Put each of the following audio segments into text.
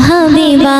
হাবিবা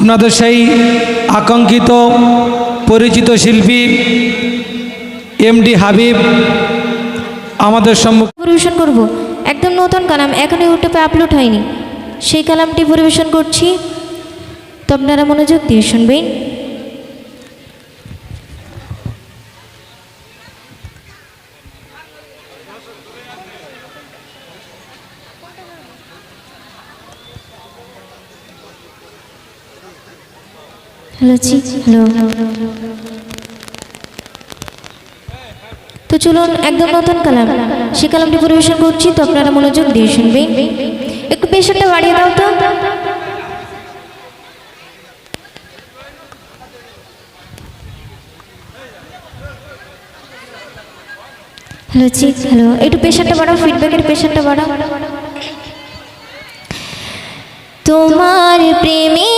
আপনাদের সেই আকাঙ্ক্ষিত পরিচিত শিল্পী এমডি হাবিব আমাদের সম্মুখে পরিবেশন করব। একদম নতুন কালাম, এখন ইউটিউবে আপলোড হয়নি। সেই কালামটি পরিবেশন করছি। তো আপনারা মনোযোগ দিয়ে শুনবেন। হ্যালো তো চলুন, একদম নতুন কালাম। সে কালামটি পরিবেশন করছি, তো আপনারা মনোযোগ দিয়ে একটু পেশেন্টটা বাড়িয়ে দাও তো। হ্যালো জি, হ্যালো। একটু বাড়াও ফিডব্যাকের পেশেন্টটা বাড়াও। তোমার প্রেমী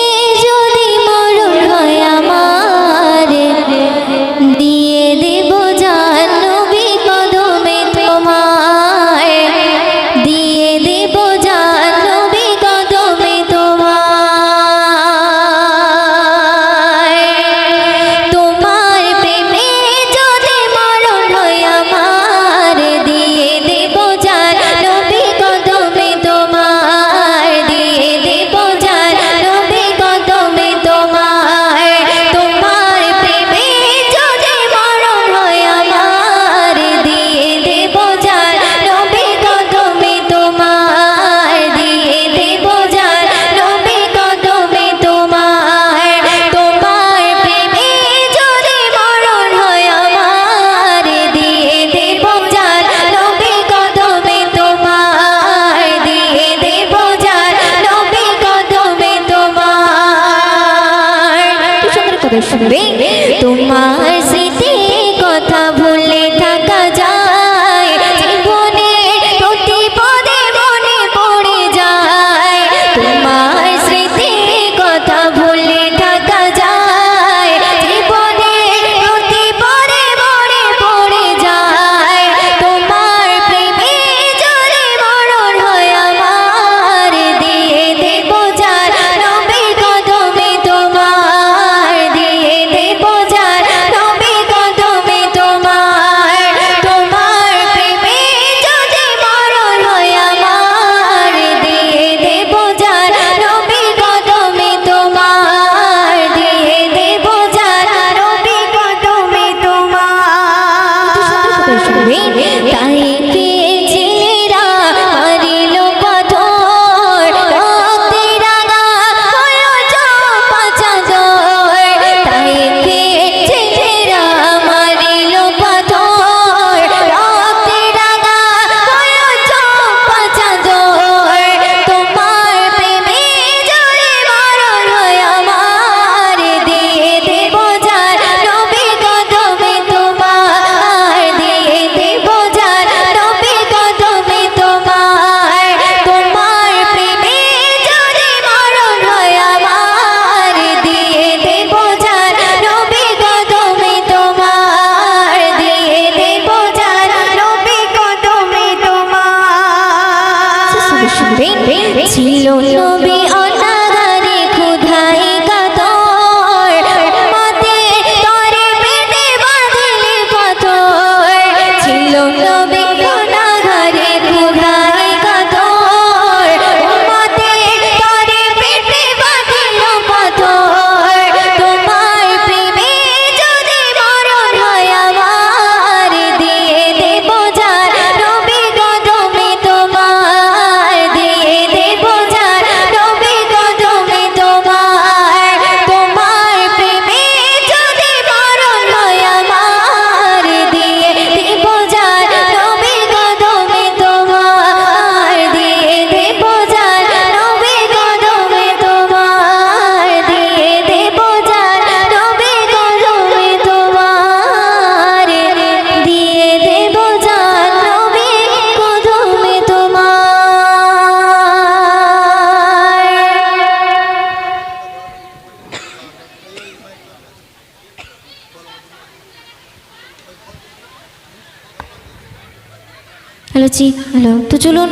ফেলেছি হ্যালো তো চলুন।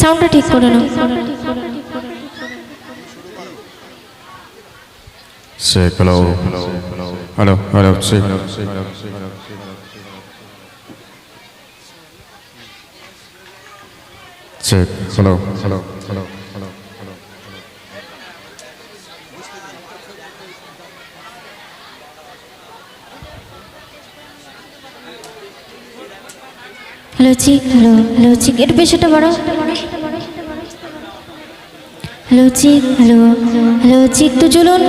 সাউন্ডটা ঠিক করে নাও। হ্যালো। Hello hello hello. লুচি লুচি একটু বেশ বড়। বড় লুচি হ্যালো লুচি, একটু জুলুন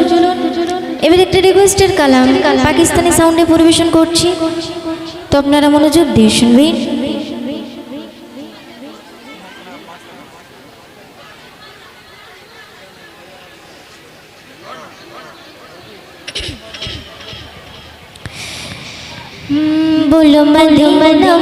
এবার একটা রিকোয়েস্টের কালাম। পাকিস্তানি সাউন্ডে পরিবেশন করছি। তো আপনারা মনোযোগ দিয়ে শুনবেন।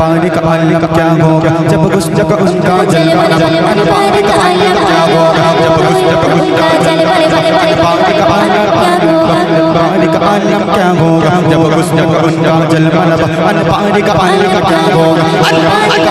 अनबारी कमालिक क्या हो जब गुस्सा जब उनका जलवा अनबारी कमालिक क्या हो जब गुस्सा जब उनका जलवा अनबारी कमालिक क्या हो अनबारी कमालिक क्या हो जब गुस्सा जब उनका जलवा अनबारी कमालिक क्या हो अनबारी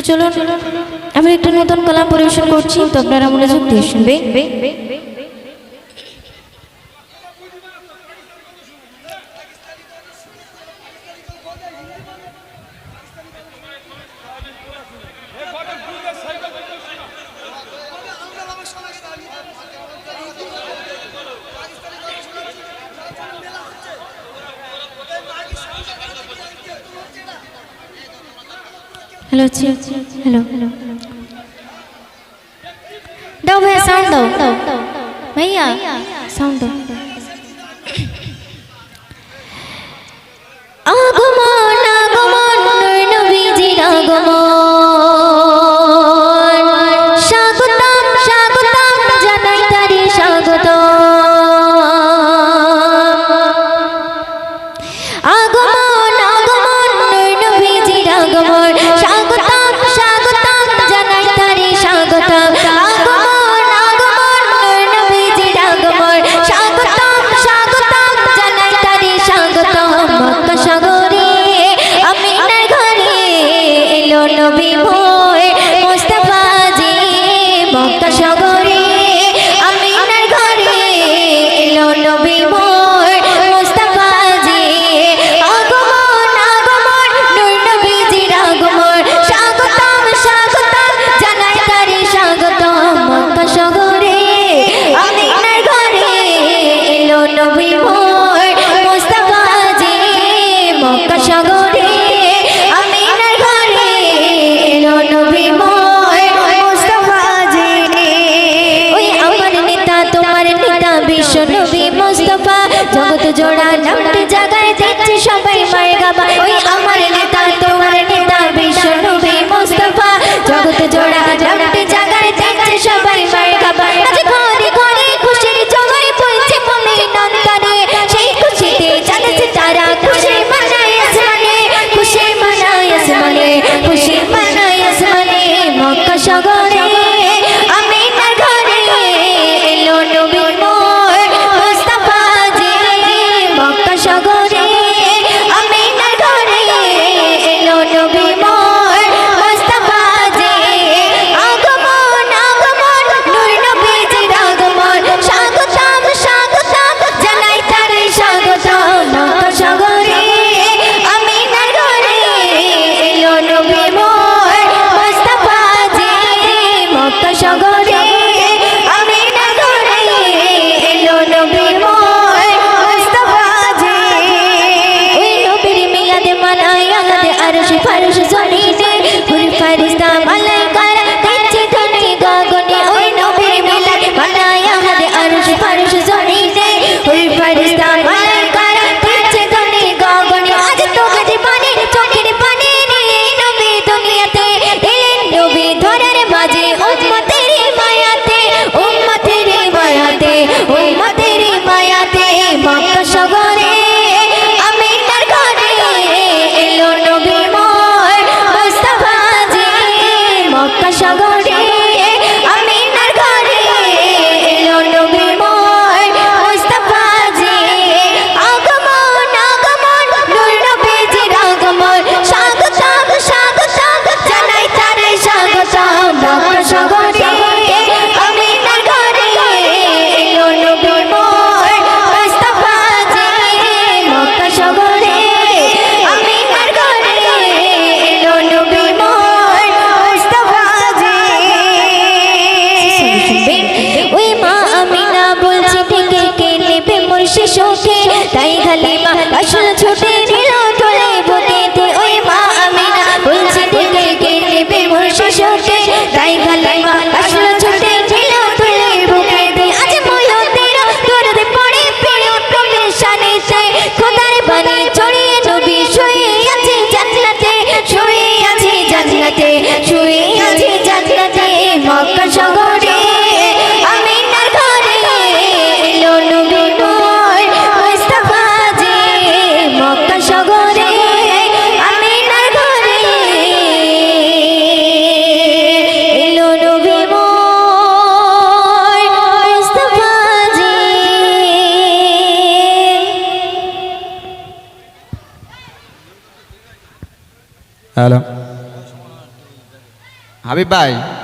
তো চলুন আমি একটা নতুন কলাম পরিবেশন করছি। তো আপনারা মনোযোগ দিয়ে শুনবে হ্যালো হ্যালো দাও ভাইয়া সাউন্ড দাও। ভাইয়া সাউন্ড দাও। হ্যালো হাবিব ভাই